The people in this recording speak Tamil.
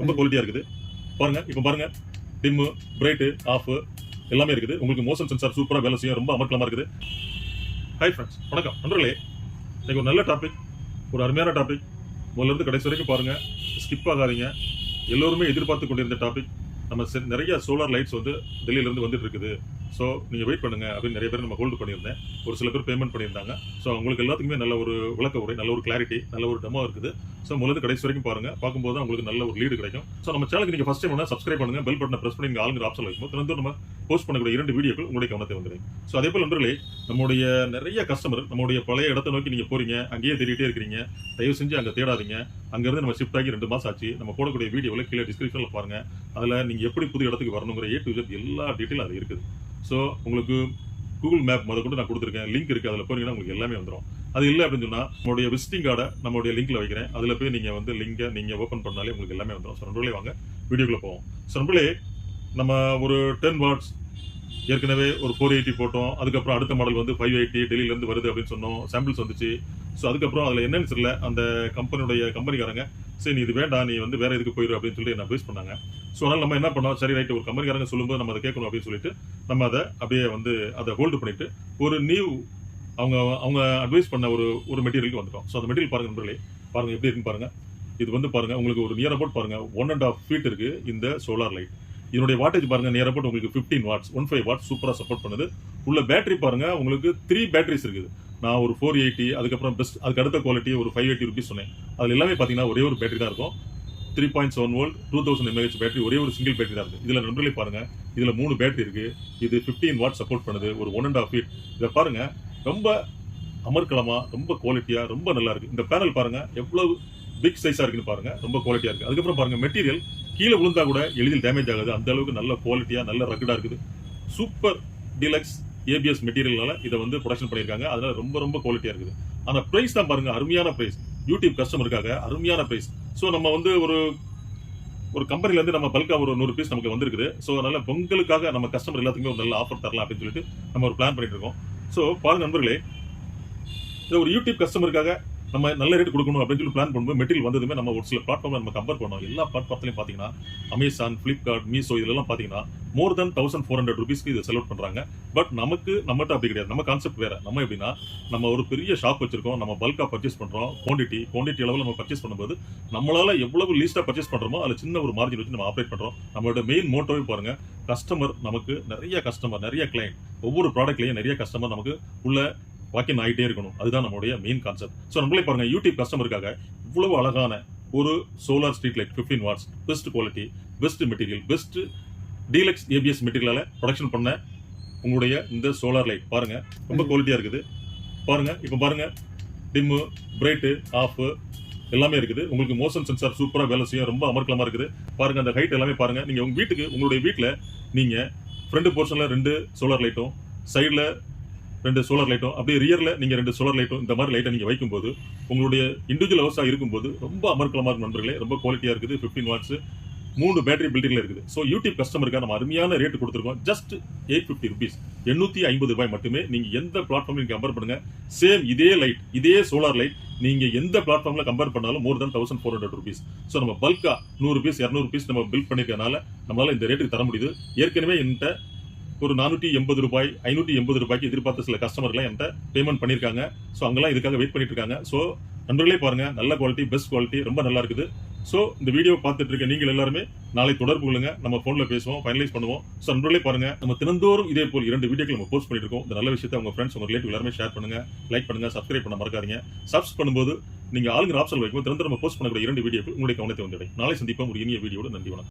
ரொம்ப குவாலிட்டியாக இருக்குது. பாருங்க இப்போ பாருங்க. டிம்மு பிரைட்டு ஆஃப் எல்லாமே இருக்குது. உங்களுக்கு மோஷன் சென்சார் சூப்பராக வேலை செய்யும். ரொம்ப அமர்க்கலமாக இருக்குது. ஹை ஃப்ரெண்ட்ஸ் வணக்கம். நண்பர்களே இன்றைக்கி ஒரு நல்ல டாபிக் ஒரு அருமையான டாபிக் முதல்ல இருந்து கடைசி வரைக்கும் பாருங்கள் ஸ்கிப் ஆகாதீங்க. எல்லோருமே எதிர்பார்த்து கொண்டிருந்த டாபிக் நம்ம செ- நிறைய சோலார் லைட்ஸ் வந்து டெல்லியிலேருந்து வந்துட்டு இருக்குது. ஸோ நீங்கள் வெயிட் பண்ணுங்க. அப்படின்னு நிறைய பேர் நம்ம ஹோல்டு பண்ணியிருந்தேன். ஒரு சில பேர் பேமெண்ட் பண்ணியிருந்தாங்க. ஸோ உங்களுக்கு எல்லாத்துக்குமே நல்ல ஒரு விளக்க உரை நல்ல ஒரு கிளாரிட்டி நல்ல ஒரு டெமோ இருக்குது. ஸோ முதல்ல கடைசி வரைக்கும் பாருங்கள் பார்க்கும்போது தான் உங்களுக்கு நல்ல ஒரு லீடு கிடைக்கும். ஸோ நம்ம சேனலுக்கு நீங்கள் ஃபஸ்ட் டைம் சப்ஸ்கிரைப் பண்ணுங்கள் பெல் பட்டனை ப்ரெஸ் பண்ணி ஆளுங்கிற ஆப்ஷன் வைக்கும் தினந்தோறும் நம்ம போஸ்ட் பண்ணக்கூடிய இரண்டு வீடியோக்கள் உங்களுடைய கவனத்தை வந்துடும். ஸோ அதே போல் நண்பர்களே நம்முடைய நிறைய கஸ்டமர் நம்முடைய பழைய இடத்தை நோக்கி நீங்கள் போறீங்க. அங்கேயே தேடிட்டே இருக்கிறீங்க. தயவு செஞ்சு அங்கே தேடாதீங்க. அங்கேருந்து நம்ம ஷிஃப்ட் ஆகி ரெண்டு மாதம் ஆச்சு. நம்ம போடக்கூடிய வீடியோவில் கீழே டிஸ்கிரிப்ஷனில் பாருங்கள் அதில் நீங்கள் எப்படி புது இடத்துக்கு வரணுங்கிற ஏ டு Z எல்லா டீட்டெயில் அது இருக்குது. ஸோ உங்களுக்கு கூகுள் மேப் முத கொண்டு நான் கொடுத்துருக்கேன். லிங்க் இருக்குது அதில் போனீங்கன்னா உங்களுக்கு எல்லாமே வந்துடும் அது இல்லை அப்படின்னு சொன்னால் நம்மளுடைய விசிட்டிங் கார்டை நம்மளுடைய லிங்கில் வைக்கிறேன். அதில் போய் நீங்கள் வந்து லிங்கை நீங்கள் ஓப்பன் பண்ணாலே உங்களுக்கு எல்லாமே வந்துடும் ஸோ நண்பர்களே வாங்க வீடியோக்குள்ளே போவோம். ஸோ நண்பர்களே நம்ம ஒரு டென் வாட்ஸ் ஏற்கனவே ஒரு ஃபோர் எயிட்டி போட்டோம். அதுக்கப்புறம் அடுத்த மாடல் வந்து ஃபைவ் எயிட்டி டெல்லியிலேருந்து வருது அப்படின்னு சொன்னோம். சாம்பிள்ஸ் வந்துச்சு. ஸோ அதுக்கப்புறம் அதில் என்னன்னு தெரியல அந்த கம்பெனியுடைய கம்பெனிக்காரங்க சரி நீ இது வேண்டாம் நீ வந்து வேற இதுக்கு போயிரு அப்படின்னு சொல்லி என்ன அட்வைஸ் பண்ணாங்க. ஸோ அதனால் நம்ம என்ன பண்ணோம்? சரி ரைட்டு ஒரு கம்பெனிக்காரங்க சொல்லும்போது நம்ம அதை கேட்கணும் அப்படின்னு சொல்லிட்டு நம்ம அதை அப்படியே வந்து அதை ஹோல்டு பண்ணிட்டு ஒரு நியூ அவங்க அவங்க அட்வைஸ் பண்ண ஒரு ஒரு மெட்டீரியலுக்கு வந்துட்டோம். ஸோ அந்த மெட்டீரியல் பாருங்க நண்பர்களே. பாருங்க எப்படி இருக்குன்னு பாருங்க. இது வந்து பாருங்க உங்களுக்கு ஒரு நியர் அபவுட் பாருங்க. ஒன் அண்ட் ஆஃப் ஃபீட் இருக்கு இந்த சோலார் லைட் இதனுடைய வாட்டேஜ் பாருங்க நியர் அபவுட் உங்களுக்கு 15 வாட்ஸ் ஒன் ஃபைவ் வாட்ஸ் சூப்பராக சப்போர்ட் பண்ணுது. உள்ள பேட்டரி பாருங்க உங்களுக்கு த்ரீ பேட்டரிஸ் இருக்குது. நான் ஒரு ஃபோர் எயிட்டி அதுக்கப்புறம் பெஸ்ட் அதுக்கு அடுத்த குவாலிட்டி ஒரு ஃபைவ் எயிட்டி ருபீஸ் சொன்னேன். அதில் எல்லாமே பார்த்தீங்கன்னா ஒரே ஒரு பேட்டரி தான் இருக்கும். Three point seven volt two thousand mAh battery ஒரே ஒரு சிங்கிள் பேட்டரி தான் இருக்குது இதில் நண்பர்களே பாருங்கள் இதில் மூணு பேட்டரி இருக்குது இது 15 வாட் சப்போர்ட் பண்ணுது ஒரு ஒன் அண்ட் ஆஃப் ஃபீட் இதை பாருங்கள் ரொம்ப அமர்க்கலமாக ரொம்ப குவாலிட்டியாக ரொம்ப நல்லா இருக்குது இந்த பேனல் பாருங்கள் எவ்வளவு பிக் சைஸாக இருக்குன்னு பாருங்கள் ரொம்ப குவாலிட்டியாக இருக்குது அதுக்கப்புறம் பாருங்கள் மெட்டீரியல் கீழே விழுந்தா கூட எளிதில் டேமேஜ் ஆகாது. அந்த அளவுக்கு நல்ல குவாலிட்டியாக நல்ல ரக்கடாக இருக்குது. சூப்பர் டிலக்ஸ் ஏபிஎஸ் மெட்டீரியல்னால இதை வந்து ப்ரொடக்ஷன் பண்ணியிருக்காங்க. அதனால ரொம்ப ரொம்ப குவாலிட்டியாக இருக்குது. ஆனால் ப்ரைஸ் தான் பாருங்க அருமையான ப்ரைஸ் யூடியூப் கஸ்டமருக்காக அருமையான ப்ரைஸ் ஸோ நம்ம வந்து ஒரு ஒரு கம்பெனிலேருந்து நம்ம பல்காக ஒரு நூறு பீஸ் நமக்கு வந்திருக்குது. ஸோ அதனால பொங்கலுக்காக நம்ம கஸ்டமர் எல்லாத்துக்குமே ஒரு நல்ல ஆஃபர் தரலாம் அப்படின்னு சொல்லிட்டு நம்ம ஒரு பிளான் பண்ணிட்டு இருக்கோம் ஸோ பாருங்க நண்பர்களே இது ஒரு யூடியூப் கஸ்டமருக்காக நம்ம நல்ல ரேட் கொடுக்கணும் அப்படின்னு சொல்லி பிளான் பண்ணும்போது மெட்டீரியல் வந்ததுமே நம்ம ஒரு சில பிளாட்ஃபார்மில் நம்ம கம்பேர் பண்ணோம். எல்லா பிளாட்ஃபார்ம்லையும் பார்த்தீங்கன்னா அமேசான் ஃப்ளிப்கார்ட் மீஷோ இதெல்லாம் பார்த்தீங்கன்னா more than thousand four hundred ருபீஸ்க்கு இது செலவு பண்ணுறாங்க பட் நமக்கு நம்மகிட்ட அப்படி கிடையாது. நம்ம கான்செப்ட் வேற. நம்ம எப்படின்னா நம்ம ஒரு பெரிய ஷாப் வச்சிருக்கோம். நம்ம பல்காக பர்ச்சேஸ் பண்ணுறோம் குவான்டிட்டி குவாண்டிட்டி அளவில் நம்ம பர்ச்சேஸ் பண்ணும்போது நம்மளால எவ்வளவு லீஸ்ட்டாக பர்ச்சேஸ் பண்ணுறோமோ அதில் சின்ன ஒரு மார்ஜின் வச்சு நம்ம ஆப்ரேட் பண்ணுறோம் நம்மளோட மெயின் மோட்டோவே பாருங்கள் கஸ்டமர் நமக்கு நிறைய கஸ்டமர் நிறைய கிளைண்ட் ஒவ்வொரு ப்ராடக்ட்லேயும் நிறைய கஸ்டமர் நமக்கு உள்ள வாக்கின் ஆகிட்டே இருக்கணும். அதுதான் நம்மளுடைய மெயின் கான்செப்ட் ஸோ நம்மளே பாருங்க யூடியூப் கஸ்டமருக்காக இவ்வளவு அழகான ஒரு solar street light 15 watts best quality best material best deluxe ABS மெட்டீரியலால production பண்ண உங்களுடைய இந்த சோலார் லைட் பாருங்க ரொம்ப குவாலிட்டியா இருக்குது. பாருங்க இப்போ பாருங்க டிம்மு பிரைட்டு ஆஃப் எல்லாமே இருக்குது. உங்களுக்கு மோஷன் சென்சார் சூப்பரா வேலை செய்யும். ரொம்ப அமர்க்கலமா இருக்குது. பாருங்க அந்த ஹைட் எல்லாமே பாருங்க. நீங்க உங்க வீட்டுக்கு உங்களுடைய வீட்ல நீங்க ஃப்ரண்ட் போர்ஷன்ல ரெண்டு சோலார் லைட்டும் சைடுல ரெண்டு சோலார் லைட்டும் அப்படியே ரியர்ல நீங்க ரெண்டு சோலார் லைட்டும் இந்த மாதிரி லைட்டை நீங்க வைக்கும்போது உங்களுடைய இண்டிவிஜுவல் ஹவுஸா இருக்கும்போது ரொம்ப அமர்க்கலமா இருக்கும் நண்பர்களே. ரொம்ப குவாலிட்டியா இருக்குது. 15 வாட்ஸ் மூணு பேட்டரி பில்டிங்ல இருக்குது. ஸோ யூடியூப் கஸ்டமருக்காக நம்ம அருமையான ரேட் கொடுத்துருக்கோம். ஜஸ்ட் எயிட் ஃபிஃப்டி ருபீஸ் எண்ணூற்றி ஐம்பது ரூபாய் மட்டுமே. நீங்கள் எந்த பிளாட்ஃபார்ம் கம்பேர் பண்ணுங்க. சேம் இதே லைட் இதே சோலார் லைட் நீங்கள் எந்த பிளாட்ஃபார்மில் கம்பேர் பண்ணாலும் more than thousand four hundred rupees so நம்ம பல்காக நூறு ருபீஸ் இரநூறு ருபீஸ் நம்ம பில் பண்ணிருக்கனால நம்மளால் இந்த ரேட்டுக்கு தர முடியுது. ஏற்கனவே என்கிட்ட ஒரு நானூற்றி எண்பது ரூபாய் ஐநூற்றி எண்பது ரூபாய்க்கு எதிர்பார்த்த சில கஸ்டமர்லாம் என்கிட்ட பேமெண்ட் பண்ணியிருக்காங்க ஸோ அங்கெல்லாம் இதுக்காக வெயிட் பண்ணிட்டு இருக்காங்க. ஸோ நண்பர்களே பாருங்கள் நல்ல குவாலிட்டி பெஸ்ட் குவாலிட்டி ரொம்ப நல்லா இருக்குது. ஸோ இந்த வீடியோ பார்த்துட்டு இருக்க நீங்கள் எல்லாருமே நாளை தொடர்பு கொள்ளுங்க. நம்ம ஃபோனில் பேசுவோம் ஃபைனலைஸ் பண்ணுவோம். ஸோ நண்பர்களே பாருங்க நம்ம தினந்தோறும் இதே போல் இரண்டு வீடியோக்கள் நம்ம போஸ்ட் பண்ணிட்டு இருக்கோம். இந்த நல்ல விஷயத்தை உங்க ஃப்ரெண்ட்ஸ் உங்க ரிலேட்டிவ் எல்லாருமே ஷேர் பண்ணுங்க லைக் பண்ணுங்க சப்ஸ்கிரைப் பண்ண மறக்காதீங்க. சப்ஸ் பண்ணும்போது நீங்க ஆளுங்க ஆப்ஷன் வைக்கும் தினந்தோறும் நம்ம போஸ்ட் பண்ணக்கூடிய இரண்டு வீடியோக்கள் உங்களுடைய கவனத்தை வந்துடும் நாளை சந்திப்போம். ஒரு இனிய வீடியோட நன்றி வணக்கம்.